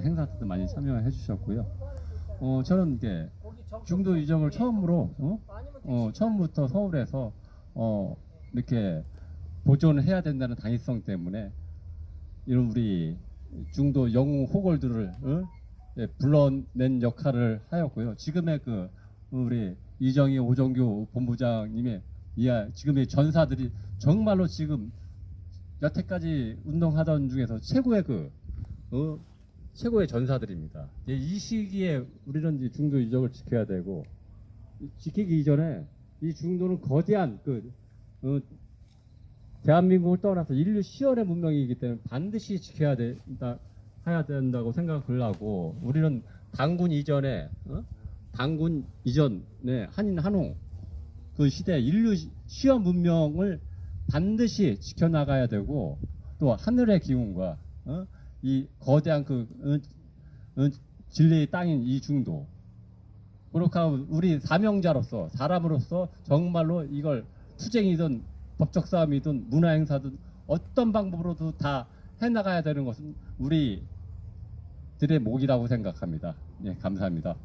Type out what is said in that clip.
행사도 많이 참여해 주셨고요. 어, 저는 이게 중도 유적을 처음으로 어? 어, 처음부터 서울에서 어, 이렇게 보존을 해야 된다는 당위성 때문에 이런 우리 중도 영웅 호걸들을 어? 예, 불러낸 역할을 하였고요. 지금의 그 우리 이정희 오정규 본부장님의 이하 지금의 전사들이 정말로 지금 여태까지 운동하던 중에서 최고의 그 어, 최고의 전사들입니다. 이제 이 시기에 우리는 중도 유적을 지켜야 되고 지키기 이전에 이 중도는 거대한 그 어, 대한민국을 떠나서 인류 시연의 문명이기 때문에 반드시 지켜야 된다 해야 된다고 생각을 하고 우리는 당군 이전에 어? 당군 이전에 한인 한홍 그 시대 인류 시- 시연 문명을 반드시 지켜나가야 되고 또 하늘의 기운과 어? 이 거대한 그 진리의 땅인 이 중도 그렇게 하고 우리 사명자로서 사람으로서 정말로 이걸 투쟁이든 법적 싸움이든 문화 행사든 어떤 방법으로도 다 해나가야 되는 것은 우리들의 목이라고 생각합니다. 예, 감사합니다.